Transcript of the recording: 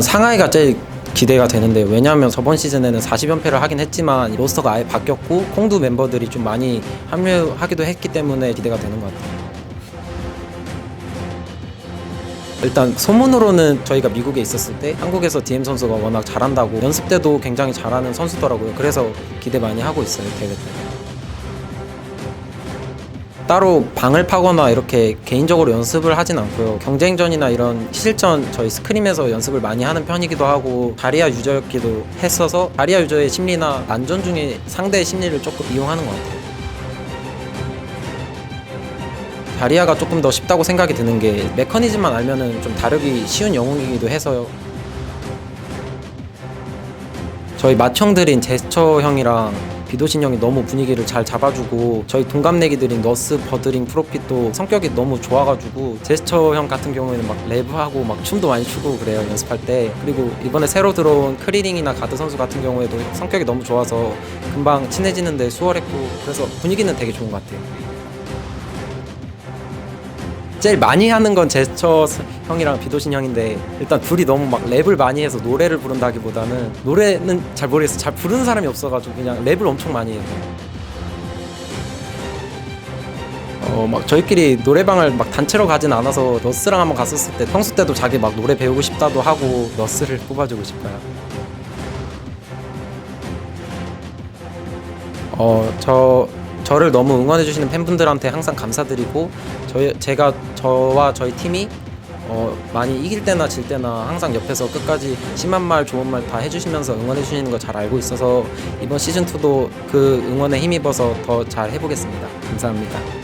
상하이가 제일 기대가 되는데 왜냐하면 저번 시즌에는 40연패를 하긴 했지만 로스터가 아예 바뀌었고 콩두 멤버들이 좀 많이 합류하기도 했기 때문에 기대가 되는 것 같아요. 일단 소문으로는 저희가 미국에 있었을 때 한국에서 DM 선수가 워낙 잘한다고 연습 때도 굉장히 잘하는 선수더라고요. 그래서 기대 많이 하고 있어요 대회 때. 따로 방을 파거나 이렇게 개인적으로 연습을 하진 않고요. 경쟁전이나 이런 실전 저희 스크림에서 연습을 많이 하는 편이기도 하고 다리아 유저였기도 했어서 다리아 유저의 심리나 안전 중에 상대의 심리를 조금 이용하는 것 같아요. 다리아가 조금 더 쉽다고 생각이 드는 게 메커니즘만 알면은 좀 다루기 쉬운 영웅이기도 해서요. 저희 맏형들인 제스처 형이랑 비도신 형이 너무 분위기를 잘 잡아주고 저희 동갑내기들인 너스, 버드링, 프로핏도 성격이 너무 좋아가지고 제스처 형 같은 경우에는 막 랩하고 막 춤도 많이 추고 그래요 연습할 때. 그리고 이번에 새로 들어온 크리링이나 가드 선수 같은 경우에도 성격이 너무 좋아서 금방 친해지는데 수월했고 그래서 분위기는 되게 좋은 것 같아요 제일 많이 하는 건 제스처 형이랑 비도신 형인데 일단 둘이 너무 막 랩을 많이 해서 노래를 부른다기보다는 노래는 잘 모르겠어 잘 부르는 사람이 없어가지고 그냥 랩을 엄청 많이 해요. 어막 저희끼리 노래방을 막 단체로 가진 않아서 너스랑 한번 갔었을 때 평소 때도 자기 막 노래 배우고 싶다도 하고 너스를 뽑아주고 싶어요. 어저 저를 너무 응원해 주시는 팬분들한테 항상 감사드리고 저희 제가 저와 저희 팀이 어, 많이 이길 때나 질 때나 항상 옆에서 끝까지 심한 말 좋은 말 다 해주시면서 응원해 주시는 거 잘 알고 있어서 이번 시즌 2도 그 응원에 힘입어서 더 잘 해보겠습니다. 감사합니다.